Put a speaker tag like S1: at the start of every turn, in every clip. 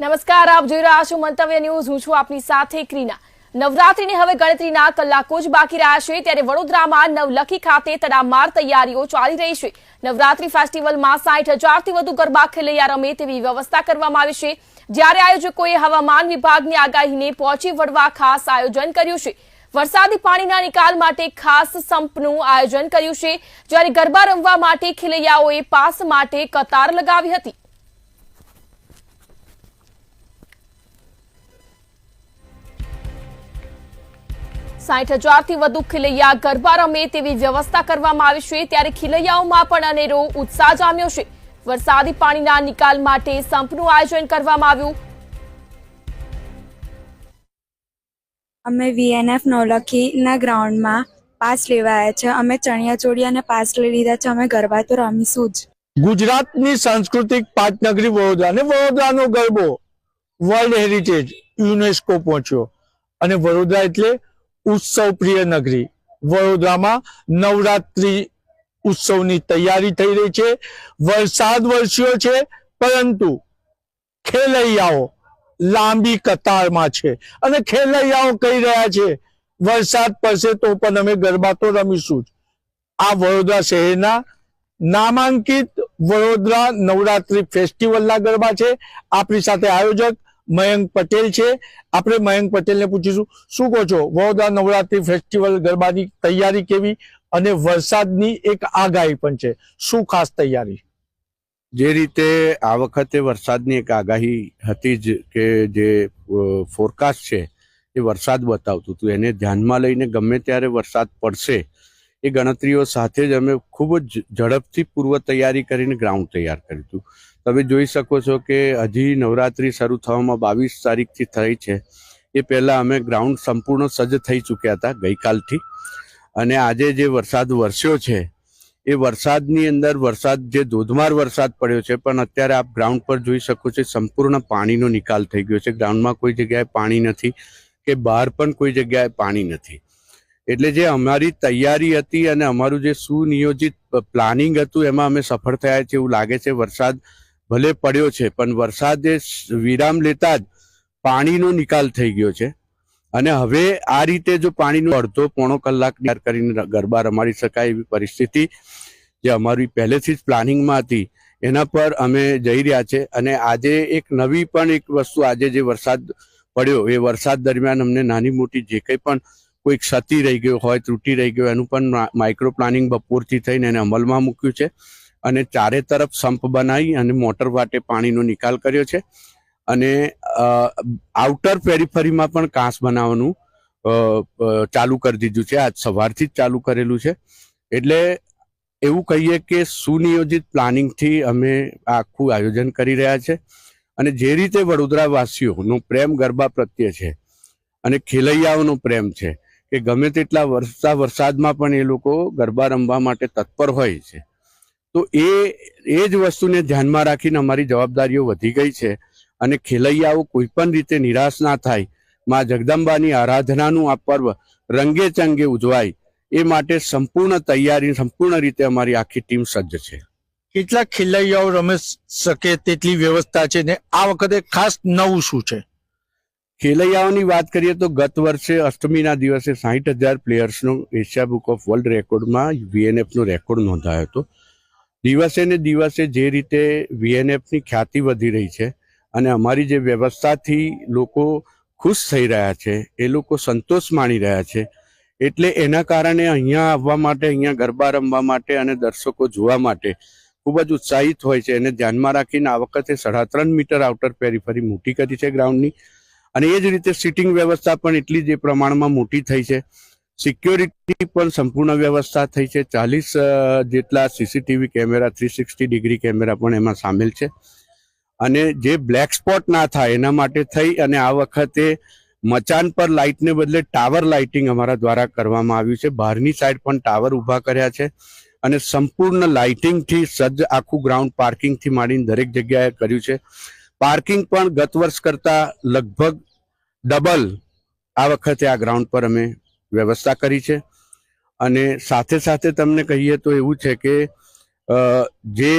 S1: નમસ્કાર, આપ જોઈ રહ્યા છો મંતવ્ય ન્યૂઝ. હું છું આપની સાથે ક્રીના. નવરાત્રીની હવે ગણતરીના કલાકો જ બાકી રહ્યા છે. ત્યારે વડોદરામાં નવલખી ખાતે તડામાર તૈયારીઓ ચાલી રહી છે. નવરાત્રી ફેસ્ટિવલમાં સાઠ હજારથી વધુ ગરબા ખેલૈયા રમે તેવી વ્યવસ્થા કરવામાં આવી છે. જ્યારે આયોજકોએ હવામાન વિભાગની આગાહીને પહોંચી વળવા ખાસ આયોજન કર્યું છે. વરસાદી પાણીના નિકાલ માટે ખાસ સંપનું આયોજન કર્યું છે. જ્યારે ગરબા રમવા માટે ખેલૈયાઓએ પાસ માટે કતાર લગાવી હતી. સાઠ હજારથી વધુ ખિલૈયા ગરબા રમે તેવી વ્યવસ્થા કરવામાં આવી છે. ત્યારે ખિલૈયાઓમાં પણ અનેરો ઉત્સાહ જામ્યો છે. વરસાદી પાણીના નિકાલ માટે સંપનું આયોજન કરવામાં આવ્યું.
S2: અમે વીએનએફ નવલખીના ગ્રાઉન્ડમાં પાસ લેવાયા છે. અમે ચણિયા ચોળી અને પાસ લઈ લીધા છે. અમે ગરબા તો રમીશું જ.
S3: ગુજરાતની સાંસ્કૃતિક પાટનગરી વડોદરા અને વડોદરાનો ગરબો વર્લ્ડ હેરિટેજ યુનેસ્કો પહોંચ્યો. અને વડોદરા એટલે ઉત્સવ પ્રિય નગરી. વડોદરામાં નવરાત્રી ઉત્સવની તૈયારી થઈ રહી છે. વરસાદ વરસ્યો છે, પરંતુ ખેલૈયાઓ લાંબી કતારમાં છે અને ખેલૈયાઓ કહી રહ્યા છે, વરસાદ પડશે તો પણ અમે ગરબા તો રમીશું જ. આ વડોદરા શહેરના નામાંકિત વડોદરા નવરાત્રી ફેસ્ટિવલના ગરબા છે. આપણી સાથે આયોજક મયંક પટેલ છે. આપણે મયંક પટેલને પૂછીશું, શું કહો છો? વડોદરા નવરાત્રી ફેસ્ટિવલ ગરબાની તૈયારી કેવી અને વરસાદની એક આગાહી પણ છે. શું ખાસ તૈયારી?
S4: જે રીતે આ વખતે વરસાદની એક આગાહી હતી જ કે જે ફોરકાસ્ટ છે, એ વરસાદ બતાવતું હતું. એને ધ્યાનમાં લઈને ગમે ત્યારે વરસાદ પડશે, એ ગણતરીઓ સાથે જ અમે ખૂબ જ ઝડપથી પૂર્વ તૈયારી કરીને ગ્રાઉન્ડ તૈયાર કર્યું હતું. તમે જોઈ શકો છો કે હજી નવરાત્રી શરૂ થવામાં બાવીસ તારીખથી થઈ છે. એ પહેલાં અમે ગ્રાઉન્ડ સંપૂર્ણ સજ્જ થઈ ચૂક્યા હતા ગઈકાલથી. અને આજે જે વરસાદ વરસ્યો છે, એ વરસાદની અંદર વરસાદ જે ધોધમાર વરસાદ પડ્યો છે, પણ અત્યારે આપ ગ્રાઉન્ડ પર જોઈ શકો છો સંપૂર્ણ પાણીનો નિકાલ થઈ ગયો છે. ગ્રાઉન્ડમાં કોઈ જગ્યાએ પાણી નથી કે બહાર પણ કોઈ જગ્યાએ પાણી નથી. એટલે જે અમારી તૈયારી હતી અને અમારું જે સુનિયોજિત પ્લાનિંગ હતું, એમાં અમે સફળ થયા છે એવું લાગે છે. વરસાદ ભલે પડ્યો છે, પણ વરસાદે વિરામ લેતા જ પાણીનો નિકાલ થઈ ગયો છે. અને હવે આ રીતે જો પાણીનો અડધો પોણો કલાક તૈયાર કરીને ગરબા રમાડી શકાય એવી પરિસ્થિતિ જે અમારી પહેલેથી જ પ્લાનિંગમાં હતી, એના પર અમે જઈ રહ્યા છે. અને આજે એક નવી પણ એક વસ્તુ આજે જે વરસાદ પડ્યો, એ વરસાદ દરમિયાન અમને નાની મોટી જે કંઈ પણ કોઈ ક્ષતિ રહી ગયો હોય, ત્રુટી રહી ગયો એનું પણ માઇક્રો પ્લાનિંગ બપોરથી થઈને એને અમલમાં મૂક્યું છે. અને ચારે તરફ સંપ બનાવી અને મોટર વાટે પાણીનો નિકાલ કર્યો છે. અને આઉટર પેરીફરીમાં પણ કાંસ બનાવવાનું ચાલુ કરી દીધું છે. આજ સવારથી જ ચાલુ કરેલું છે. એટલે એવું કહીએ કે સુનિયોજિત પ્લાનિંગથી અમે આખું આયોજન કરી રહ્યા છે. અને જે રીતે વડોદરાવાસીઓનો પ્રેમ, ગરબા પ્રત્યે છે અને ખેલૈયાઓનો પ્રેમ છે કે ગમે તેટલા વરસા વરસાદમાં પણ એ લોકો ગરબા રમવા માટે તત્પર હોય છે. તો એ એ જ વસ્તુને ધ્યાનમાં રાખીને અમારી જવાબદારીઓ વધી ગઈ છે અને ખેલૈયાઓ કોઈ પણ રીતે નિરાશ ના થાય. માં જગદંબાની આરાધનાનું આ પર્વ રંગે ચંગે ઉજવાય. એ માટે સંપૂર્ણ તૈયારી સંપૂર્ણ રીતે અમારી આખી ટીમ સજ્જ છે.
S3: કેટલા ખેલૈયાઓ રમી શકે તેટલી વ્યવસ્થા છે ને આ વખતે ખાસ નવું શું છે?
S4: ખેલૈયાઓની વાત કરીએ તો ગત વર્ષે અષ્ટમીના દિવસે સાહીઠ હજાર પ્લેયર્સનો એશિયા બુક ઓફ વર્લ્ડ રેકોર્ડમાં વીએનએફનો રેકોર્ડ નોંધાયો હતો. દિવસે ને દિવસે જે રીતે વીએનએફની ખ્યાતિ વધી રહી છે અને અમારી જે વ્યવસ્થાથી લોકો ખુશ થઈ રહ્યા છે, એ લોકો સંતોષ માણી રહ્યા છે, એટલે એના કારણે અહીંયા આવવા માટે, અહીંયા ગરબા રમવા માટે અને દર્શકો જોવા માટે ખૂબ જ ઉત્સાહિત હોય છે. એને ધ્યાનમાં રાખીને આ વખતે સાડા ત્રણ મીટર આઉટર પેરીફરી મોટી કરી છે ગ્રાઉન્ડની અને એ જ રીતે સિટિંગ વ્યવસ્થા પણ એટલી જ એ પ્રમાણમાં મોટી થઈ છે. સિક્યોરિટી પણ સંપૂર્ણ વ્યવસ્થા થઈ છે. ચાલીસ જેટલા CCTV camera three sixty degree camera પણ એમાં સામેલ છે. અને જે બ્લેક સ્પોટ ના થાય એના માટે થઈ અને આ વખતે મચાન પર લાઇટને બદલે ટાવર લાઇટિંગ અમારા દ્વારા કરવામાં આવ્યું છે. બહારની સાઈડ પણ ટાવર ઊભા કર્યા છે અને સંપૂર્ણ લાઇટિંગથી સજ્જ આખું ગ્રાઉન્ડ પાર્કિંગથી માંડીને દરેક જગ્યાએ કર્યું છે. પાર્કિંગ પણ ગત વર્ષ કરતાં લગભગ ડબલ આ વખતે આ ગ્રાઉન્ડ પર અમે વ્યવસ્થા કરી છે. અને સાથે સાથે તમને કહીએ તો એવું છે કે જે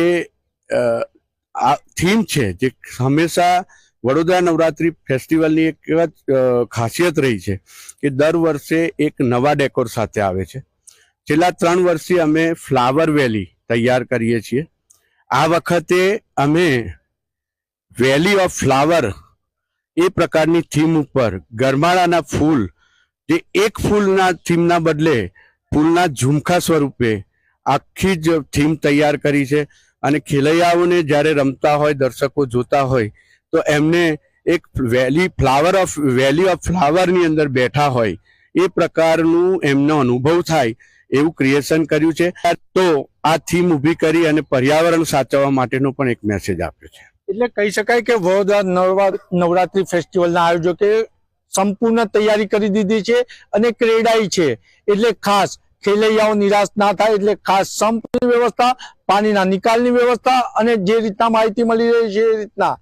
S4: આ થીમ છે, જે હંમેશા વડોદરા નવરાત્રિ ફેસ્ટિવલની એક એવા ખાસિયત રહી છે કે દર વર્ષે એક નવા ડેકોર સાથે આવે છે. છેલ્લા ત્રણ વર્ષથી અમે ફ્લાવર વેલી તૈયાર કરીએ છીએ. આ વખતે અમે વેલી ઓફ ફ્લાવર એ પ્રકારની થીમ ઉપર ગરમાળાના ફૂલ જે એક ફૂલના થીમના બદલે ફૂલના ઝુમખા સ્વરૂપે આખી જ થીમ તૈયાર કરી છે. અને ખેલૈયાઓને જ્યારે રમતા હોય, દર્શકો જોતા હોય, તો એમને એક valley, flower of, valley of ફ્લાવરની અંદર બેઠા હોય, એ પ્રકારનું એમનો અનુભવ થાય એવું ક્રિએશન કર્યું છે. તો આ થીમ ઊભી કરી અને પર્યાવરણ સાચવવા માટેનો પણ એક મેસેજ આપ્યો છે.
S3: એટલે કહી શકાય કે વડોદરા નવરા- નવરાત્રી ફેસ્ટિવલના આયોજકે સંપૂર્ણ તૈયારી કરી દીધી છે અને ક્રેડાઈ છે. એટલે ખાસ ખેલૈયાઓ નિરાશ ના થાય, એટલે ખાસ સંપની વ્યવસ્થા, પાણીના નિકાલની વ્યવસ્થા અને જે રીતના માહિતી મળી રહી છે એ રીતના.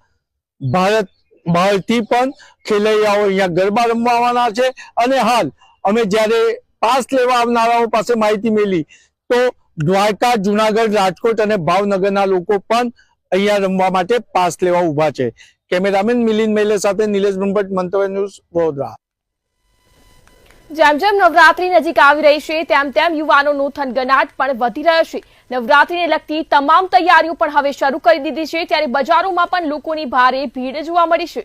S3: ભારત બહારથી પણ ખેલૈયાઓ અહીંયા ગરબા રમવાના છે અને હાલ અમે જ્યારે પાસ લેવા આવનારાઓ પાસે માહિતી મેળવી તો દ્વારકા, જુનાગઢ, રાજકોટ અને ભાવનગરના લોકો પણ અહીંયા રમવા માટે પાસ લેવા ઊભા છે. કેમેરામેન મિલિંદ મેલે સાથે નિલેશ બ્રહ્મભટ્ટ, મંતવ્ય ન્યૂઝ વડોદરા.
S1: જેમ જેમ નવરાત્રી નજીક આવી રહી છે, તેમ તેમ યુવાનોનો થનગનાટ પણ વધી રહ્યો છે. નવરાત્રીને લગતી તમામ તૈયારીઓ પણ હવે શરૂ કરી દીધી છે, ત્યારે બજારોમાં પણ લોકોની ભારે ભીડ જોવા મળી છે.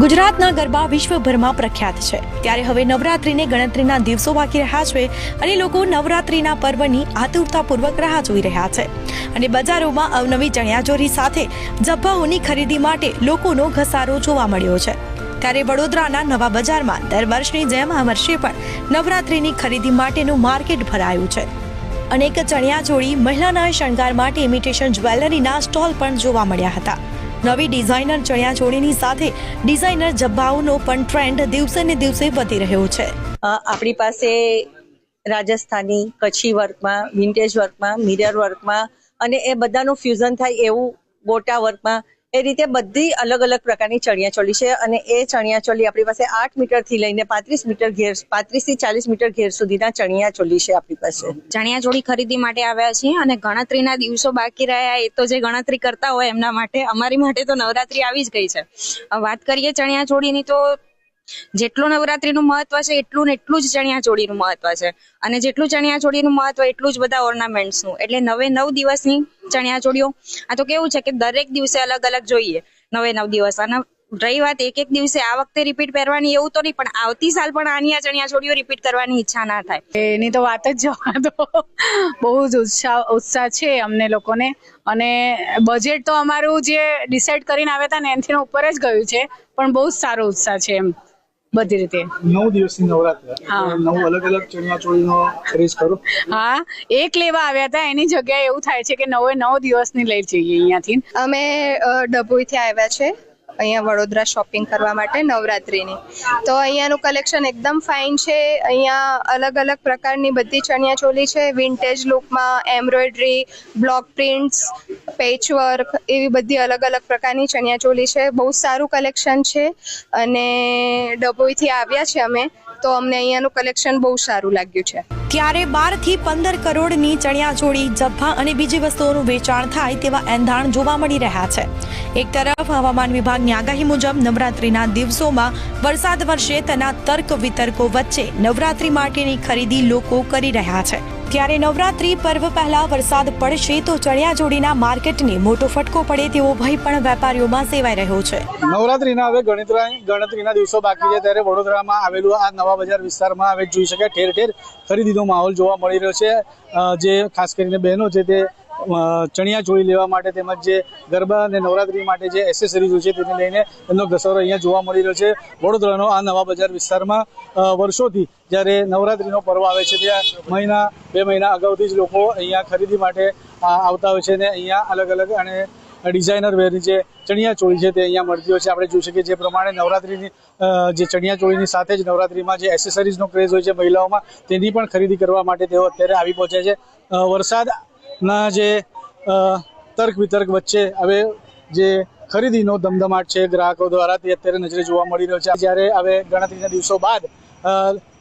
S5: ગુજરાતના ગરબા વિશ્વભરમાં પ્રખ્યાત છે. ત્યારે હવે નવરાત્રીને ગણતરીના દિવસો બાકી રહ્યા છે અને લોકો નવરાત્રીના પર્વની આતુરતાપૂર્વક રાહ જોઈ રહ્યા છે. અને બજારોમાં અવનવી ચણિયાચોરી સાથે જબ્બાઓની ખરીદી માટે લોકોનો ઘસારો જોવા મળ્યો છે. ત્યારે વડોદરાના નવા બજારમાં દર વર્ષની જેમ આ વર્ષે પણ નવરાત્રીની ખરીદી માટેનું માર્કેટ ભરાયું છે. અનેક ચણિયાચોળી મહિલાના શણગાર માટે ઇમિટેશન જ્વેલરીના સ્ટોલ પણ જોવા મળ્યા હતા. નવી ડિઝાઇનર ચણિયાચોળીની સાથે ડિઝાઇનર જબ્બાઓનો પણ ટ્રેન્ડ દિવસે ને દિવસે વધી રહ્યો છે.
S6: આપણી પાસે રાજસ્થાની કચ્છી વર્કમાં વિન્ટેજ વર્કમાં મિરર વર્કમાં અને એ બધાનું ફ્યુઝન થાય એવું ગોટા વર્કમાં એ રીતે બધી અલગ અલગ પ્રકારની ચણિયાચોલી છે અને એ ચણિયાચોલી આપણી પાસે આઠ મીટરથી લઈને પાંત્રીસ મીટર ઘેર, પાંત્રીસથી ચાલીસ મીટર ઘેર સુધીના ચણિયાચોલી છે આપણી પાસે.
S7: ચણિયાચોળી ખરીદી માટે આવ્યા છીએ અને ગણતરીના દિવસો બાકી રહ્યા, એ તો જે ગણતરી કરતા હોય એમના માટે, અમારી માટે તો નવરાત્રી આવી જ ગઈ છે. વાત કરીએ ચણિયાચોળીની તો જેટલું નવરાત્રીનું મહત્વ છે, એટલું ને એટલું જ ચણિયાચોળીનું મહત્વ છે. અને જેટલું ચણિયાચોળીનું મહત્વ, એટલું જ બધા ઓર્નામેન્ટ્સનું એટલે નવે નવ દિવસની ચણિયાચોળીઓ. આ તો કેવું છે કે દરેક દિવસે અલગ અલગ જોઈએ, નવે નવ દિવસ. અને રહી વાત એક એક દિવસે આ વખતે રિપીટ પહેરવાની એવું તો નહીં, પણ આવતી સાલ પણ આની આ ચણિયાચોળીઓ રિપીટ કરવાની ઈચ્છા ના થાય.
S8: એની તો વાત જ જવા દો. બહુ જ ઉત્સાહ ઉત્સાહ છે અમને લોકોને. અને બજેટ તો અમારું જે ડિસાઈડ કરીને આવ્યા હતા ને, એનથી ઉપર જ ગયું છે. પણ બહુ જ સારો ઉત્સાહ છે એમ. બધી રીતે.
S9: નવ દિવસની નવરાત્રી.
S8: હા.
S9: નવ અલગ અલગ ચણિયાચોળીનો ખરીદ કરો.
S8: હા એક લેવા આવ્યા હતા એની જગ્યાએ એવું થાય છે કે નવે નવ દિવસની લઈ જઈએ અહીંયાથી.
S10: અમે ડભોઈથી આવ્યા છે. અહીંયા વડોદરા શોપિંગ કરવા માટે નવરાત્રિની. તો અહીંયાનું કલેક્શન એકદમ ફાઇન છે. અહીંયા અલગ અલગ પ્રકારની બધી ચણિયા ચોલી છે. વિન્ટેજ લુકમાં એમ્બ્રોઇડરી બ્લોક પ્રિન્ટ્સ પેચવર્ક એવી બધી અલગ અલગ પ્રકારની ચણિયા ચોલી છે. બહુ સારું કલેક્શન છે. અને ડભોઈથી આવ્યા છે અમે. તો અમને અહીંયાનું કલેક્શન બહુ સારું લાગ્યું છે.
S5: ત્યારે બારથી પંદર કરોડની ચણિયાચોળી, જથ્થા અને બીજી વસ્તુઓનું વેચાણ થાય તેવા એંધાણ જોવા મળી રહ્યા છે. એક તરફ હવામાન વિભાગની આગાહી મુજબ નવરાત્રીના દિવસોમાં વરસાદ વરસે તેના તર્ક વિતર્કો વચ્ચે નવરાત્રી માટેની ખરીદી લોકો કરી રહ્યા છે. ત્યારે નવરાત્રી પર્વ પહેલા વરસાદ પડશે તો ચણિયાચોળીના માર્કેટને મોટો ફટકો પડે તેવો ભય પણ વેપારીઓમાં સેવાઈ રહ્યો છે.
S9: નવરાત્રીના હવે ગણતરી ગણતરીના દિવસો બાકી છે ત્યારે વડોદરામાં આવેલું આ નવા બજાર વિસ્તારમાં હવે જોઈ શકાય ઠેર ઠેર ખરીદીનો માહોલ જોવા મળી રહ્યો છે. જે ખાસ કરીને બહેનો છે તે અ, ચણિયાચોળી લેવા માટે તેમજ જે ગરબા અને નવરાત્રી માટે જે એસેસરીઝો છે તેને લઈને એમનો ઘસારો અહીંયા જોવા મળી રહ્યો છે. વડોદરાનો આ નવા બજાર વિસ્તારમાં વર્ષોથી જ્યારે નવરાત્રીનો પર્વ આવે છે ત્યાં મહિના બે મહિના અગાઉથી જ લોકો અહીંયા ખરીદી માટે આવતા હોય છે અને અહીંયા અલગ અલગ અને ડિઝાઇનર વેરની જે ચણિયાચોળી છે તે અહીંયા મળતી હોય છે. આપણે જોઈ શકીએ જે પ્રમાણે નવરાત્રીની જે જે ચણિયાચોળીની સાથે જ નવરાત્રીમાં જે એસેસરીઝનો ક્રેઝ હોય છે મહિલાઓમાં તેની પણ ખરીદી કરવા માટે તેઓ અત્યારે આવી પહોંચ્યા છે. અ, વરસાદના જે તર્ક વિતર્ક વચ્ચે હવે જે ખરીદીનો ધમધમાટ છે ગ્રાહકો દ્વારા તે અત્યારે નજરે જોવા મળી રહ્યો છે. જ્યારે હવે ગણતરીના દિવસો બાદ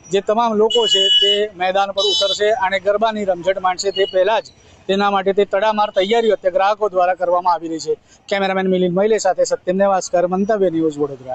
S9: જે તમામ લોકો છે તે મેદાન પર ઉતરશે અને ગરબાની રમઝટ માંડશે તે પહેલાં જ તેના માટે તે તડામાર તૈયારીઓ અત્યારે ગ્રાહકો દ્વારા કરવામાં આવી રહી છે. કેમેરામેન મિલિંદ મહિલે સાથે સત્યમ નેવાસ્કર, મંતવ્ય ન્યૂઝ વડોદરા.